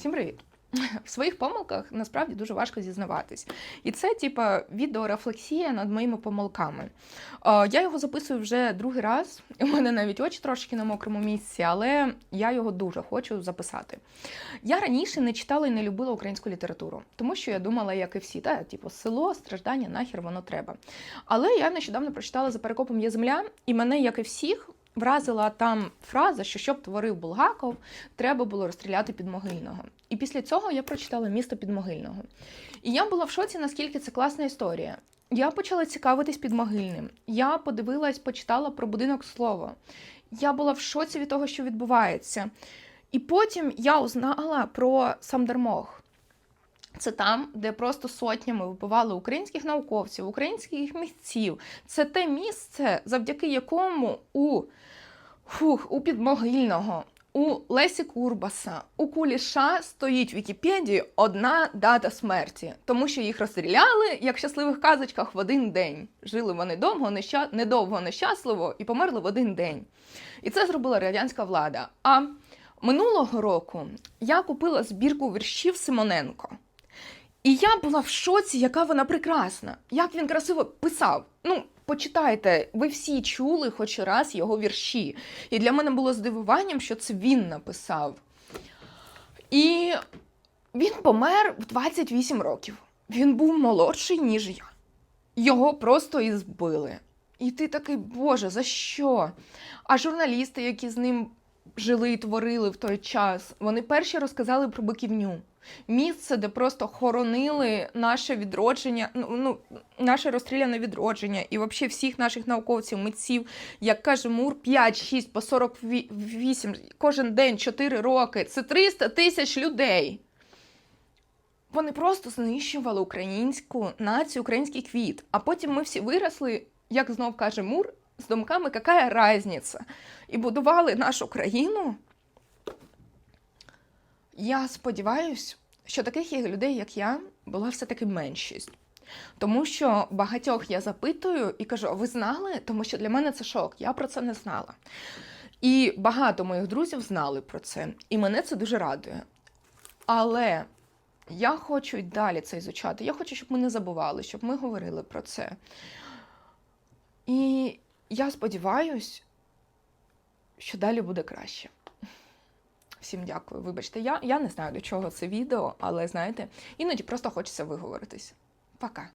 Всім привіт! В своїх помилках насправді дуже важко зізнаватись. І це, типа, відеорефлексія над моїми помилками. Я його записую вже другий раз. У мене навіть очі трошки на мокрому місці, але я його дуже хочу записати. Я раніше не читала і не любила українську літературу, тому що я думала, як і всі, та, типу, село, страждання, нахер воно треба. Але я нещодавно прочитала за перекопом є земля, і мене, як і всіх, вразила там фраза, що щоб творив Булгаков, треба було розстріляти Підмогильного. І після цього я прочитала місто Підмогильного. І я була в шоці, наскільки це класна історія. Я почала цікавитись Підмогильним. Я подивилась, почитала про будинок слова. Я була в шоці від того, що відбувається. І потім я узнала про Самдермох. Це там, де просто сотнями вбивали українських науковців, українських митців. Це те місце, завдяки якому у, фух, у Підмогильного, у Лесі Курбаса, у Куліша стоїть в Вікіпедії одна дата смерті, тому що їх розстріляли, як в щасливих казочках, в один день. Жили вони довго, неща... недовго, нещасливо і померли в один день. І це зробила радянська влада. А минулого року я купила збірку віршів Симоненко. І я була в шоці, яка вона прекрасна, як він красиво писав. Ну, почитайте, ви всі чули хоч раз його вірші. І для мене було здивуванням, що це він написав. І він помер в 28 років. Він був молодший, ніж я. Його просто і збили. І ти такий, Боже, за що? А журналісти, які з ним жили і творили в той час, вони перші розказали про биківню. Місце, де просто хоронили наше відродження, ну, ну наше розстріляне відродження, і взагалі всіх наших науковців, митців, як каже Мур, 5-6 по 48, кожен день 4 роки. Це 300 тисяч людей. Вони просто знищували українську націю, український квіт. А потім ми всі виросли, як знов каже Мур, з думками, яка різниця? І будували нашу країну. Я сподіваюся, що таких людей, як я, була все-таки меншість. Тому що багатьох я запитую і кажу: ви знали? Тому що для мене це шок, я про це не знала. І багато моїх друзів знали про це, і мене це дуже радує. Але я хочу й далі це ізучати. Я хочу, щоб ми не забували, щоб ми говорили про це. І я сподіваюсь, що далі буде краще. Всім дякую. Вибачте, я, я не знаю до чого це відео, але знаєте, іноді просто хочеться виговоритись. Пока.